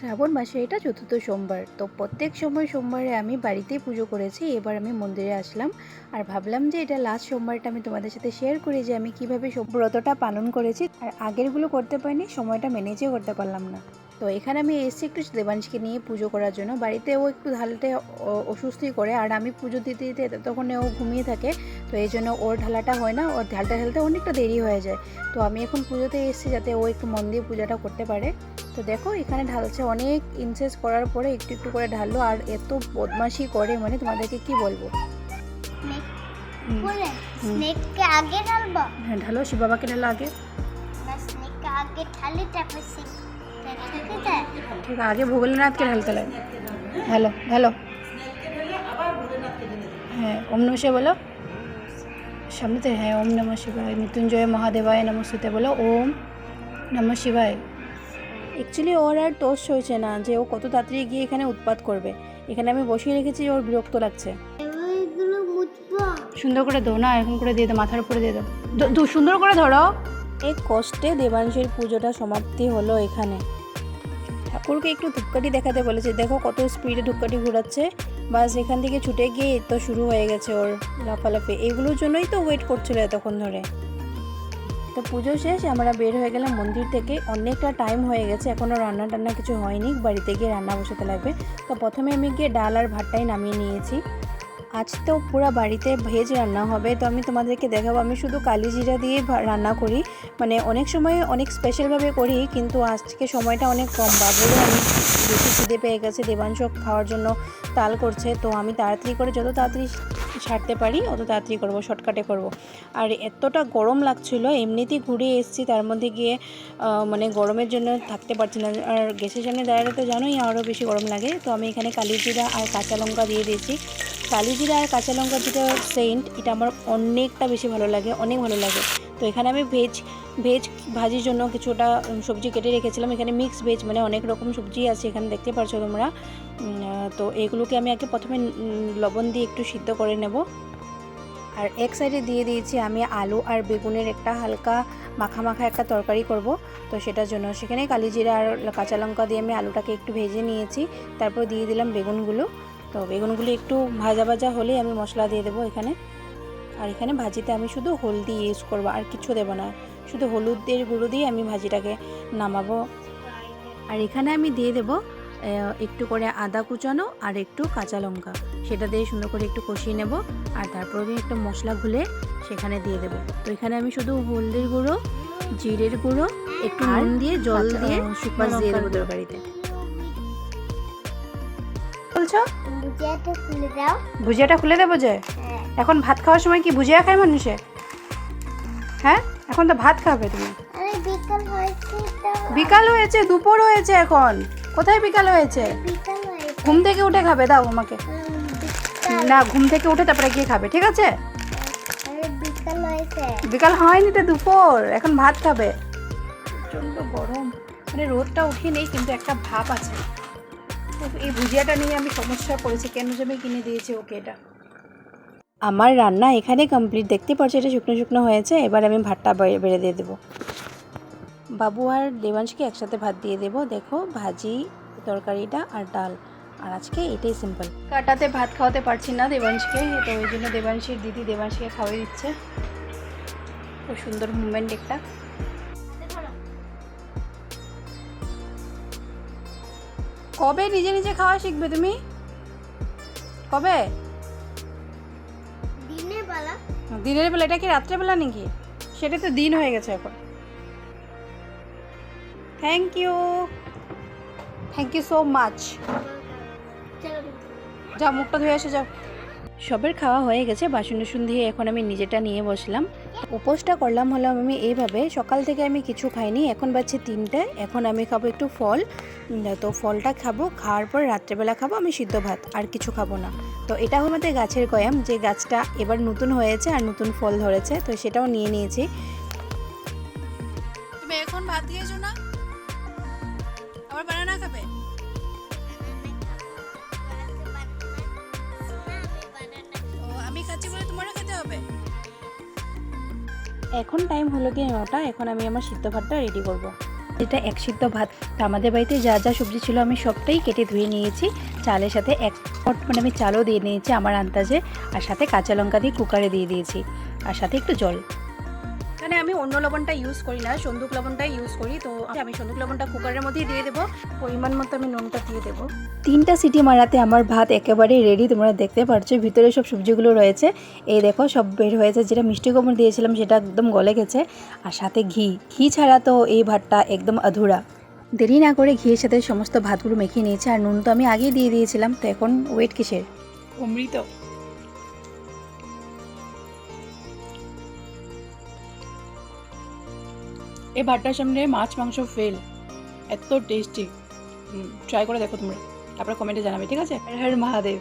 শ্রাবণ মাসে এটা চতুর্থ সোমবার। তো প্রত্যেক সময় সোমবারে আমি বাড়িতেই পুজো করেছি। এবার আমি মন্দিরে আসলাম আর ভাবলাম যে এটা লাস্ট সোমবারটা আমি তোমাদের সাথে শেয়ার করি যে আমি কীভাবে ব্রতটা পালন করেছি আর আগেরগুলো করতে পারিনি, সময়টা ম্যানেজও করতে পারলাম না। তো এখানে আমি এসেছি একটু দেবাংশকে নিয়ে পুজো করার জন্য। বাড়িতে ও একটু ঢালতে অ- অসুস্থই করে আর আমি পুজো দিতে দিতে তখন ও ঘুমিয়ে থাকে। তো এই জন্য ওর ঢালাটা হয় না ওর ঢালটা ঢালতে অনেকটা দেরি হয়ে যায়। তো আমি এখন পুজোতে এসেছি যাতে ও একটু মন দিয়ে পূজাটা করতে পারে। তো দেখো এখানে ঢালছে অনেক ইনসেস করার পরে একটু একটু করে ঢাললো আর এত বদমাশি করে মানে তোমাদেরকে কি বলব। স্নেককে আগে ঢালবো? হ্যাঁ ঢালো শিব বাবাকে ঢালো আগে। স্নেককে আগে ঢালি তারপর ঠিক আগে ভূগোলনাথকে ঢালতে লাগে। ঢালো ঢালো। হ্যাঁ ওম নমঃ বলো। সামনে তো হ্যাঁ ওম নমঃ শিবায় মৃত্যুঞ্জয় মহাদেবায় নমস্তুতে বলো ওম নমঃ শিবায়। অ্যাকচুয়ালি ওর আর টোস হয়েছে না যে ও কত তাড়াতাড়ি গিয়ে এখানে উৎপাত করবে। এখানে আমি বসিয়ে রেখেছি ওর বিরক্ত লাগছে। সুন্দর করে দো না এরকম করে দিয়ে দাও মাথার উপরে দিয়ে দাও সুন্দর করে ধরো। এই কষ্টে দেবাংশের পুজোটা সমাপ্তি হলো এখানে। ঠাকুরকে একটু ধূপকাঠি দেখাতে বলেছে দেখো কত স্পিডে ধূপকাঠি ঘোরাচ্ছে। বাস এখান থেকে ছুটে গিয়ে তো শুরু হয়ে গেছে ওর লাফালাফি। এগুলোর জন্যই তো ওয়েট করছিল এতক্ষণ ধরে। তো পুজো শেষ, আমরা বের হয়ে গেলাম মন্দির থেকে। অনেকটা টাইম হয়ে গেছে এখনও রান্না টান্না কিছু হয়নি। বাড়িতে গিয়ে রান্না বসাতে লাগবে। তো প্রথমে আমি গিয়ে ডাল আর ভাতটাই নামিয়ে নিয়েছি। আজ তো পুরো বাড়িতে ভেজ রান্না হবে, তো আমি তোমাদেরকে দেখাবো। আমি শুধু কালি জিরা দিয়ে রান্না করি। মানে অনেক সময় অনেক স্পেশালভাবে করি, কিন্তু আজকে সময়টা অনেক কম। বাবুরও আমি বেশি খিদে পেয়ে গেছে দেবাংশ খাওয়ার জন্য তাল করছে, তো আমি তাড়াতাড়ি করে যত তাড়াতাড়ি ছাড়তে পারি, অত তাড়াতাড়ি করব শর্টকাটে করব। আর এতটা গরম লাগছিল, এমনিতেই ঘুরে এসেছি, তার মধ্যে গিয়ে মানে গরমের জন্য থাকতে পারছি না। আর গ্যাসের সামনে দাঁড়ালে তো জানোই আরও বেশি গরম লাগে, তো আমি এখানে কালি জিরা আর কাঁচা লঙ্কা দিয়ে দিয়েছি। কালি জিরা আর কাঁচা লঙ্কার যেটা সেন্ট, এটা আমার অনেকটা বেশি ভালো লাগে, অনেক ভালো লাগে। তো এখানে আমি ভেজ ভেজ ভাজির জন্য কিছুটা সবজি কেটে রেখেছিলাম। এখানে মিক্স ভেজ মানে অনেক রকম সবজি আছে এখানে, দেখতে পারছ তোমরা। তো এগুলোকে আমি আগে প্রথমে লবণ দিয়ে একটু সিদ্ধ করে নেব। আর এক সাইডে দিয়ে দিয়েছি আমি আলু আর বেগুনের একটা হালকা মাখা মাখা একটা তরকারি করব। তো সেটার জন্য সেখানে কালিজিরা আর কাঁচা লঙ্কা দিয়ে আমি আলুটাকে একটু ভেজে নিয়েছি। তারপর দিয়ে দিলাম বেগুনগুলো। তো বেগুনগুলি একটু ভাজা ভাজা হলেই আমি মশলা দিয়ে দেবো এখানে। আর এখানে ভাজিতে আমি শুধু হলদি ইউজ করব আর কিছু দেবো না। শুধু হলুদের গুঁড়ো দিয়ে আমি ভাজিটাকে নামাবো। আর এখানে আমি দিয়ে দেবো একটু করে আদা কুচানো আর একটু কাঁচা লঙ্কা। সেটা দিয়ে সুন্দর করে একটু কষিয়ে নেব আর তারপর আমি একটু মশলা ঘুলে সেখানে দিয়ে দেবো। তো এখানে আমি শুধু হলদির গুঁড়ো জিরের গুঁড়ো একটু নুন দিয়ে জল দিয়ে শুকনো দিয়ে দেবো তরকারিতে। বলছো? বুঝিয়াটা খুলে দাও। ভুজিয়াটা খুলে দেবো যে? হ্যাঁ। এখন ভাত খাওয়ার সময় কি ভুজিয়া খায় মানুষে? হ্যাঁ? এখন তো ভাত খাবে তুমি। বিকাল হয়েছে তো। বিকাল হয়েছে দুপুর হয়েছে এখন। কোথায় বিকাল হয়েছে? ঘুম থেকে উঠে খাবে দাও আমাকে। না ঘুম থেকে উঠে তারপরে গিয়ে খাবে ঠিক আছে? বিকাল বিকাল হয়নি তো দুপুর এখন ভাত খাবে। প্রচণ্ড গরম। মানে রোদটা উঠিয়ে নেই কিন্তু একটা ভাব আছে। তো এই ভুজিয়াটা নিয়ে আমি সমস্যা পড়েছি। কেন যে আমি কিনে দিয়েছি ওকে এটা? আমার রান্না এখানে কমপ্লিট দেখতে পাচ্ছি এটা শুকনো শুকনো হয়েছে। এবার আমি ভাতটা বেড়ে বেড়ে দিয়ে দেবো। বাবু আর দেবাংশকে একসাথে ভাত দিয়ে দেবো। দেখো ভাজি তরকারিটা আর ডাল। আর আজকে এটাই সিম্পল কাটাতে ভাত খাওয়াতে পারছি না দেবাংশকে। তো ওই জন্য দেবাংশীর দিদি দেবাংশীকে খাওয়াই দিচ্ছে। খুব সুন্দর মুভমেন্ট একটা। কবে নিজে নিজে খাওয়া শিখবে তুমি? কবে? দিনের বেলা। দিনের বেলা এটা কি রাত্রেবেলা নাকি? সেটা তো দিন হয়ে গেছে এখন। Thank you thank you so much যা মুখটা ধুয়ে এসে যাও। সবের খাওয়া হয়ে গেছে বাসন টাসন দিয়ে এখন আমি নিজেটা নিয়ে বসলাম। উপোসটা করলাম হলাম আমি এইভাবে সকাল থেকে আমি কিছু খাইনি, এখন বাজছে তিনটে, এখন আমি খাব একটু ফল। তো ফলটা খাব, খাওয়ার পর রাত্রেবেলা খাব, আমি সিদ্ধ ভাত, আর কিছু খাব না। তো এটা আমাদের গাছের কয়াম, যে গাছটা এবার নতুন হয়েছে আর নতুন ফল ধরেছে, তো সেটাও নিয়ে নিয়েছি। তুমি এখন ভাত খেয়েছো না? আবার বানানা খাবে? খাচ্ছি বলে তোমারও খেতে হবে। এখন টাইম হলো গিয়ে নটা, এখন আমি আমার সিদ্ধ ভাতটা রেডি করব। এটা এক সিদ্ধ ভাত আমাদের বাড়িতে যা যা সবজি ছিল আমি সবটাই কেটে ধুয়ে নিয়েছি। চালের সাথে এক পট মানে আমি চালও দিয়ে নিয়েছি আমার আন্দাজে, আর সাথে কাঁচা লঙ্কা দিয়ে কুকারে দিয়ে দিয়েছি। আর সাথে একটু জল। এখানে আমি অন্য লবণটা ইউজ করি না সন্দুক লবণটাই ইউজ করি তো আমি সন্দুক লবণটা কুকারের মধ্যেই দিয়ে দেবো। পরিমাণ মতো আমি নুনটা দিয়ে দেবো। তিনটা সিটি মারাতে আমার ভাত একেবারে রেডি তোমরা দেখতে পারছ ভিতরে সব সবজিগুলো রয়েছে। এই দেখো সব বের হয়েছে যেটা মিষ্টি কোমর দিয়েছিলাম সেটা একদম গলে গেছে। আর সাথে ঘি। ঘি ছাড়া তো এই ভাতটা একদম আধুরা দেরি না করে ঘিয়ের সাথে সমস্ত ভাতগুলো মেখে নিয়েছে আর নুন তো আমি আগেই দিয়ে দিয়েছিলাম তো এখন ওয়েট কিসের? অমৃত। এই ভাতটার সামনে মাছ, মাংস ফেল এত টেস্টি ট্রাই করে দেখো তোমরা। তারপরে কমেন্টে জানাবে, ঠিক আছে? হর মহাদেব।